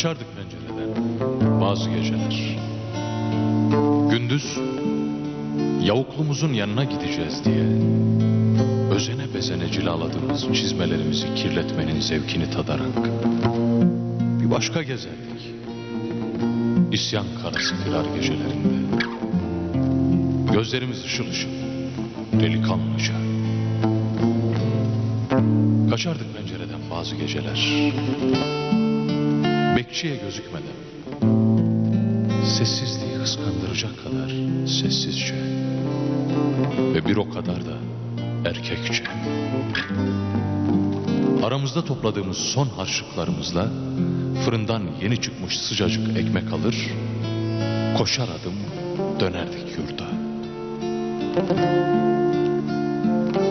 Kaçardık pencereden bazı geceler. Gündüz yavuklumuzun yanına gideceğiz diye özene bezene cilaladığımız çizmelerimizi kirletmenin zevkini tadarak bir başka gezerdik. İsyan karası firar gecelerinde. Gözlerimiz ışıl ışıl, delikanlıca. Kaçardık pencereden bazı geceler. Bekçiye gözükmeden. Sessizliği kıskandıracak kadar sessizce. Ve bir o kadar da erkekçe. Aramızda topladığımız son harçlıklarımızla fırından yeni çıkmış sıcacık ekmek alır, koşar adım dönerdik yurda.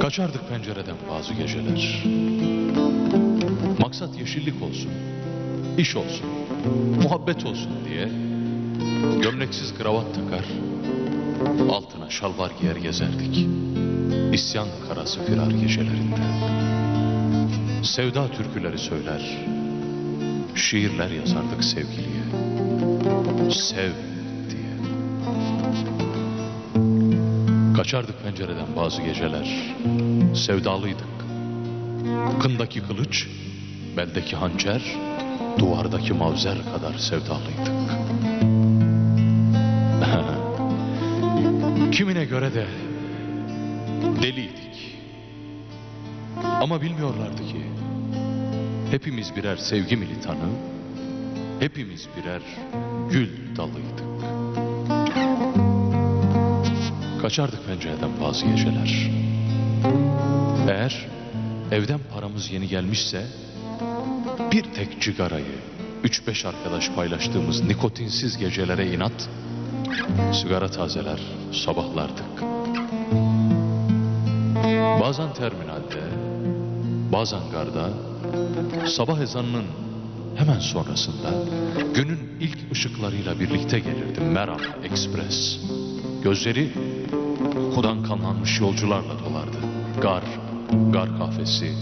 Kaçardık pencereden bazı geceler. Maksat yeşillik olsun, iş olsun, muhabbet olsun diye gömleksiz kravat takar, altına şalvar giyer gezerdik. İsyan karası firar gecelerinde. Sevda türküleri söyler, şiirler yazardık sevgiliye. Sev diye. Kaçardık pencereden bazı geceler. Sevdalıydık. Kındaki kılıç, beldeki hançer, duvardaki mavzer kadar sevdalıydık. Kimine göre de deliydik. Ama bilmiyorlardı ki hepimiz birer sevgi militanı, hepimiz birer gül dalıydık. Kaçardık pencereden bazı geceler. Eğer evden paramız yeni gelmişse bir tek cigarayı üç beş arkadaş paylaştığımız nikotinsiz gecelere inat sigara tazeler sabahlardık. Bazen terminalde, bazen garda, sabah ezanının hemen sonrasında günün ilk ışıklarıyla birlikte gelirdi Meram Express. Gözleri kokudan kanlanmış yolcularla dolardı. Gar, gar kahvesi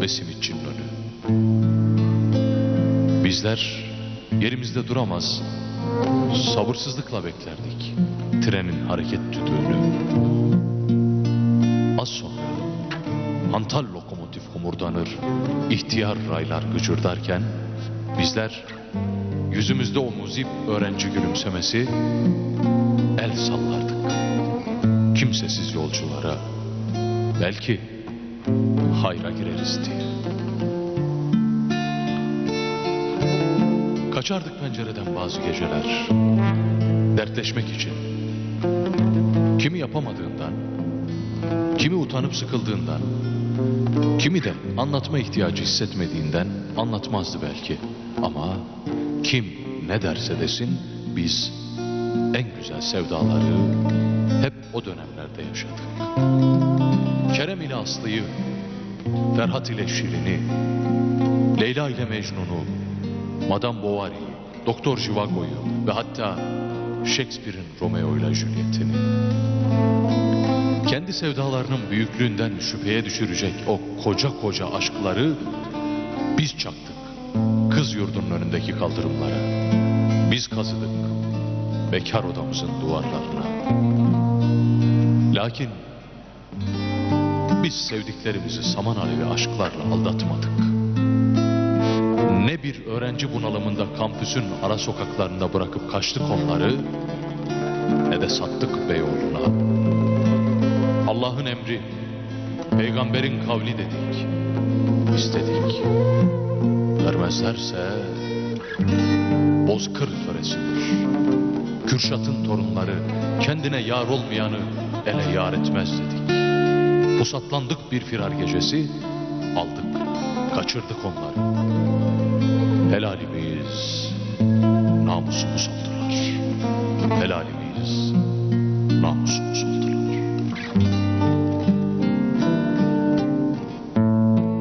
ve simitçinin önü. Bizler yerimizde duramaz, sabırsızlıkla beklerdik trenin hareket düdüğünü. Az sonra hantal lokomotif homurdanır, ihtiyar raylar gıcırdarken bizler yüzümüzde o muzip öğrenci gülümsemesi el sallardık. Kimsesiz yolculara belki hayra gireriz diye. Kaçardık pencereden bazı geceler dertleşmek için. Kimi yapamadığından, kimi utanıp sıkıldığından, kimi de anlatma ihtiyacı hissetmediğinden anlatmazdı belki. Ama kim ne derse desin biz en güzel sevdaları hep o dönemlerde yaşadık. Kerem ile Aslı'yı, Ferhat ile Şirin'i, Leyla ile Mecnun'u, Madame Bovary'i, Doktor Jivago'yu ve hatta Shakespeare'in Romeo ile Juliet'ini. Kendi sevdalarının büyüklüğünden şüpheye düşürecek o koca koca aşkları biz çaktık kız yurdunun önündeki kaldırımlara. Biz kazıdık bekar odamızın duvarlarına. Lakin biz sevdiklerimizi saman alevi aşklarla aldatmadık. Ne bir öğrenci bunalımında kampüsün ara sokaklarında bırakıp kaçtık onları ne de sattık Beyoğlu'na. Allah'ın emri, peygamberin kavli dedik, istedik. Vermezlerse bozkır töresidir. Kürşat'ın torunları kendine yar olmayanı ele yar etmez dedik. Pusatlandık bir firar gecesi, aldık, kaçırdık onları. Helalimiz,